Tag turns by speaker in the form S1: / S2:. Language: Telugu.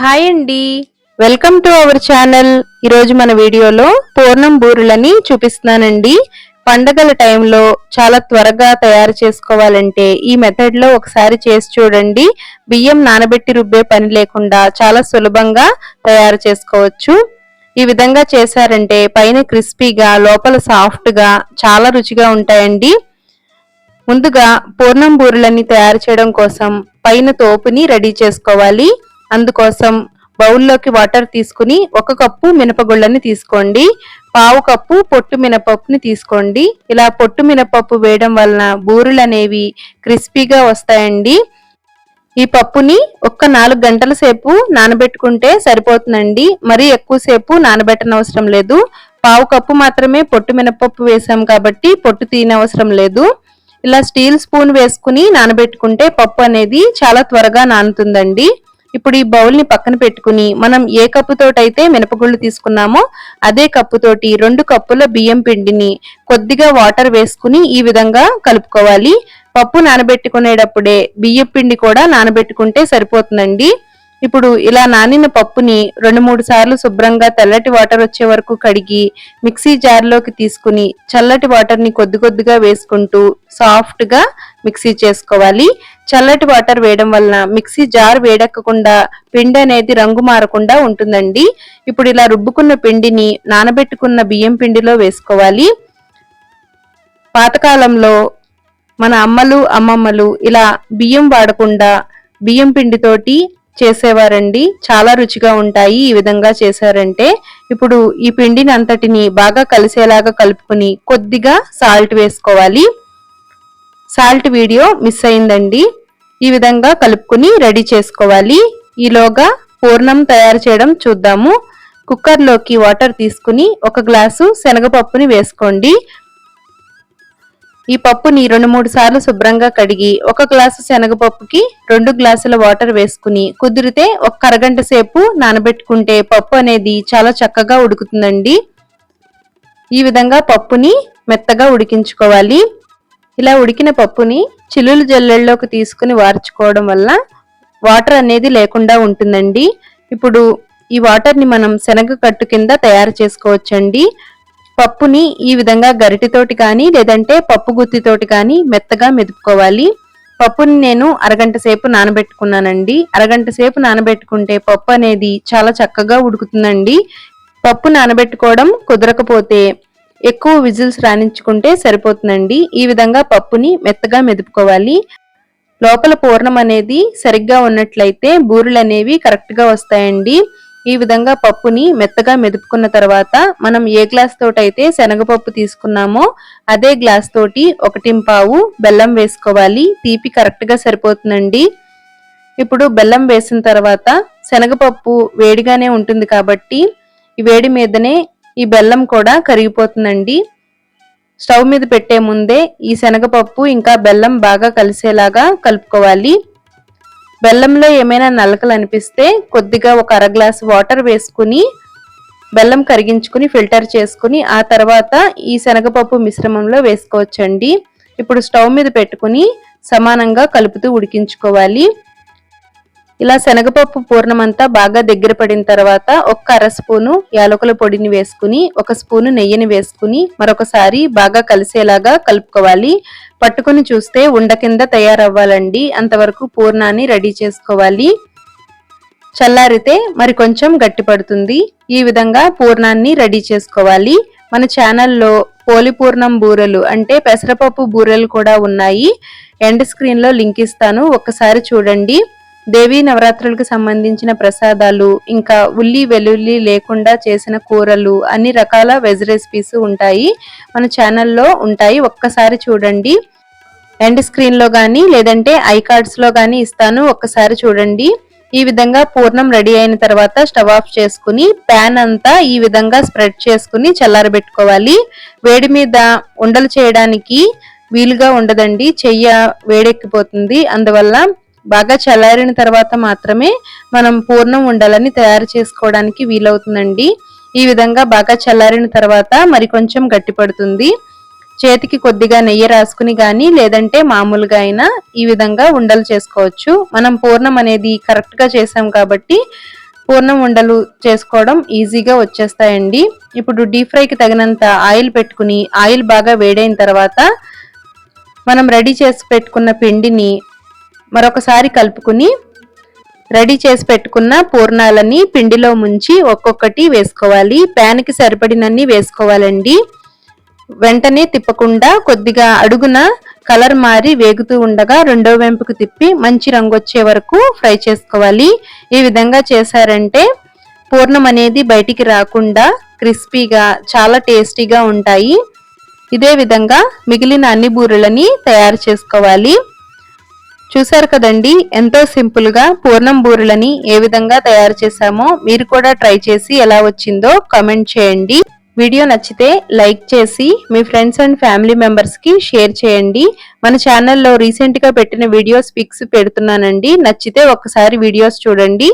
S1: హాయ్ అండి. వెల్కమ్ టు అవర్ ఛానల్ ఈరోజు మన వీడియోలో పూర్ణం బూరెలని చూపిస్తున్నానండి. పండగల టైంలో చాలా త్వరగా తయారు చేసుకోవాలంటే ఈ మెథడ్లో ఒకసారి చేసి చూడండి. బియ్యం నానబెట్టి రుబ్బే పని లేకుండా చాలా సులభంగా తయారు చేసుకోవచ్చు. ఈ విధంగా చేశారంటే పైన క్రిస్పీగా లోపల సాఫ్ట్గా చాలా రుచిగా ఉంటాయండి. ముందుగా పూర్ణం బూరులని తయారు చేయడం కోసం పైన తోపుని రెడీ చేసుకోవాలి. అందుకోసం బౌల్లోకి వాటర్ తీసుకుని ఒక కప్పు మినపగుళ్ళని తీసుకోండి. పావు కప్పు పొట్టు మినపప్పుని తీసుకోండి. ఇలా పొట్టు మినపప్పు వేయడం వలన బూరెలు అనేవి క్రిస్పీగా వస్తాయండి. ఈ పప్పుని ఒక్క నాలుగు గంటల సేపు నానబెట్టుకుంటే సరిపోతుందండి. మరీ ఎక్కువసేపు నానబెట్టనవసరం లేదు. పావు కప్పు మాత్రమే పొట్టు మినపప్పు వేసాం కాబట్టి పొట్టు తీయనవసరం లేదు. ఇలా స్టీల్ స్పూన్ వేసుకుని నానబెట్టుకుంటే పప్పు అనేది చాలా త్వరగా నానుతుందండి. ఇప్పుడు ఈ బౌల్ని పక్కన పెట్టుకుని మనం ఏ కప్పుతోటైతే మినపగుళ్ళు తీసుకున్నామో అదే కప్పుతోటి రెండు కప్పుల బియ్యం పిండిని కొద్దిగా వాటర్ వేసుకుని ఈ విధంగా కలుపుకోవాలి. పప్పు నానబెట్టుకునేటప్పుడే బియ్యం పిండి కూడా నానబెట్టుకుంటే సరిపోతుందండి. ఇప్పుడు ఇలా నానిన పప్పుని రెండు మూడు సార్లు శుభ్రంగా తెల్లటి వాటర్ వచ్చే వరకు కడిగి మిక్సీ జార్లోకి తీసుకుని చల్లటి వాటర్ని కొద్ది కొద్దిగా వేసుకుంటూ సాఫ్ట్గా మిక్సీ చేసుకోవాలి. చల్లటి వాటర్ వేయడం వలన మిక్సీ జార్ వేడెక్కకుండా పిండి అనేది రంగు మారకుండా ఉంటుందండి. ఇప్పుడు ఇలా రుబ్బుకున్న పిండిని నానబెట్టుకున్న బియ్యం పిండిలో వేసుకోవాలి. పాతకాలంలో మన అమ్మలు అమ్మమ్మలు ఇలా బియ్యం వాడకుండా బియ్యం పిండితోటి చేసేవారండి. చాలా రుచిగా ఉంటాయి ఈ విధంగా చేశారంటే. ఇప్పుడు ఈ పిండిని అంతటిని బాగా కలిసేలాగా కలుపుకుని కొద్దిగా సాల్ట్ వేసుకోవాలి. సాల్ట్ వీడియో మిస్ అయిందండి. ఈ విధంగా కలుపుకుని రెడీ చేసుకోవాలి. ఈలోగా పూర్ణం తయారు చేయడం చూద్దాము. కుక్కర్లోకి వాటర్ తీసుకుని ఒక గ్లాసు శనగపప్పుని వేసుకోండి. ఈ పప్పుని రెండు మూడు సార్లు శుభ్రంగా కడిగి ఒక గ్లాసు శనగపప్పుకి రెండు గ్లాసుల వాటర్ వేసుకుని కుదిరితే ఒక అరగంట సేపు నానబెట్టుకుంటే పప్పు అనేది చాలా చక్కగా ఉడుకుతుందండి. ఈ విధంగా పప్పుని మెత్తగా ఉడికించుకోవాలి. ఇలా ఉడికిన పప్పుని చిల్లులు జల్లెల్లోకి తీసుకుని వార్చుకోవడం వల్ల వాటర్ అనేది లేకుండా ఉంటుందండి. ఇప్పుడు ఈ వాటర్ని మనం శనగ కట్టు కింద తయారు చేసుకోవచ్చండి. పప్పుని ఈ విధంగా గరిటితోటి కానీ లేదంటే పప్పు గుత్తితోటి కానీ మెత్తగా మెదుపుకోవాలి. పప్పుని నేను అరగంట సేపు నానబెట్టుకున్నానండి. అరగంట సేపు నానబెట్టుకుంటే పప్పు అనేది చాలా చక్కగా ఉడుకుతుందండి. పప్పు నానబెట్టుకోవడం కుదరకపోతే ఎక్కువ విజిల్స్ రాణించుకుంటే సరిపోతుందండి. ఈ విధంగా పప్పుని మెత్తగా మెదుపుకోవాలి. లోపల పూర్ణం అనేది సరిగ్గా ఉన్నట్లయితే బూరెలు అనేవి కరెక్ట్గా వస్తాయండి. ఈ విధంగా పప్పుని మెత్తగా మెదుపుకున్న తర్వాత మనం ఏ గ్లాస్ తోటైతే శనగపప్పు తీసుకున్నామో అదే గ్లాస్ తోటి ఒకటి పావు బెల్లం వేసుకోవాలి. తీపి కరెక్ట్గా సరిపోతుందండి. ఇప్పుడు బెల్లం వేసిన తర్వాత శనగపప్పు వేడిగానే ఉంటుంది కాబట్టి ఈ వేడి మీదనే ఈ బెల్లం కూడా కరిగిపోతుందండి. స్టవ్ మీద పెట్టే ముందే ఈ శనగపప్పు ఇంకా బెల్లం బాగా కలిసేలాగా కలుపుకోవాలి. బెల్లంలో ఏమైనా నలకలు అనిపిస్తే కొద్దిగా ఒక అర గ్లాస్ వాటర్ వేసుకుని బెల్లం కరిగించుకుని ఫిల్టర్ చేసుకుని ఆ తర్వాత ఈ శనగపప్పు మిశ్రమంలో వేసుకోవచ్చండి. ఇప్పుడు స్టవ్ మీద పెట్టుకుని సమానంగా కలుపుతూ ఉడికించుకోవాలి. ఇలా శనగపప్పు పూర్ణమంతా బాగా దగ్గర పడిన తర్వాత ఒక్క అర స్పూను యాలకుల పొడిని వేసుకుని ఒక స్పూను నెయ్యిని వేసుకుని మరొకసారి బాగా కలిసేలాగా కలుపుకోవాలి. పట్టుకుని చూస్తే ఉండ కింద తయారవ్వాలండి. అంతవరకు పూర్ణాన్ని రెడీ చేసుకోవాలి. చల్లారితే మరి కొంచెం గట్టి పడుతుంది. ఈ విధంగా పూర్ణాన్ని రెడీ చేసుకోవాలి. మన ఛానల్లో పోలి పూర్ణం బూరెలు అంటే పెసరపప్పు బూరెలు కూడా ఉన్నాయి. ఎండ్ స్క్రీన్లో లింక్ ఇస్తాను. ఒక్కసారి చూడండి. దేవీ నవరాత్రులకు సంబంధించిన ప్రసాదాలు ఇంకా ఉల్లి వెల్లుల్లి లేకుండా చేసిన కూరలు అన్ని రకాల వెజ్ రెసిపీస్ ఉంటాయి. మన ఛానల్లో ఉంటాయి. ఒక్కసారి చూడండి. ఎండ్ స్క్రీన్లో కానీ లేదంటే ఐ కార్డ్స్లో కానీ ఇస్తాను. ఒక్కసారి చూడండి. ఈ విధంగా పూర్ణం రెడీ అయిన తర్వాత స్టవ్ ఆఫ్ చేసుకుని ప్యాన్ అంతా ఈ విధంగా స్ప్రెడ్ చేసుకుని చల్లారబెట్టుకోవాలి. వేడి మీద ఉండలు చేయడానికి వీలుగా ఉండదండి. చెయ్య వేడెక్కిపోతుంది. అందువల్ల బాగా చల్లారిన తర్వాత మాత్రమే మనం పూర్ణం ఉండాలని తయారు చేసుకోవడానికి వీలవుతుందండి. ఈ విధంగా బాగా చల్లారిన తర్వాత మరి కొంచెం గట్టిపడుతుంది చేతికి కొద్దిగా నెయ్యి రాసుకుని కానీ లేదంటే మామూలుగా అయినా ఈ విధంగా ఉండలు చేసుకోవచ్చు. మనం పూర్ణం అనేది కరెక్ట్గా చేసాం కాబట్టి పూర్ణం ఉండలు చేసుకోవడం ఈజీగా వచ్చేస్తాయండి. ఇప్పుడు డీప్ ఫ్రైకి తగినంత ఆయిల్ పెట్టుకుని ఆయిల్ బాగా వేడైన తర్వాత మనం రెడీ చేసి పెట్టుకున్న పిండిని మరొకసారి కలుపుకుని రెడీ చేసి పెట్టుకున్న పూర్ణాలని పిండిలో ముంచి ఒక్కొక్కటి వేసుకోవాలి. ప్యాన్కి సరిపడినన్ని వేసుకోవాలండి. వెంటనే తిప్పకుండా కొద్దిగా అడుగున కలర్ మారి వేగుతూ ఉండగా రెండో వెంపుకు తిప్పి మంచి రంగు వచ్చే వరకు ఫ్రై చేసుకోవాలి. ఈ విధంగా చేశారంటే పూర్ణం అనేది బయటికి రాకుండా క్రిస్పీగా చాలా టేస్టీగా ఉంటాయి. ఇదే విధంగా మిగిలిన అన్ని బూరెలని తయారు చేసుకోవాలి. చూశారు కదండి ఎంతో సింపుల్గా పూర్ణం బూరెలని ఏ విధంగా తయారు చేశామో మీరు కూడా ట్రై చేసి ఎలా వచ్చిందో కమెంట్ చేయండి. వీడియో నచ్చితే లైక్ చేసి మీ ఫ్రెండ్స్ అండ్ ఫ్యామిలీ మెంబర్స్కి షేర్ చేయండి. మన ఛానల్లో రీసెంట్గా పెట్టిన వీడియోస్ పిక్స్ పెడుతున్నానండి. నచ్చితే ఒకసారి వీడియోస్ చూడండి.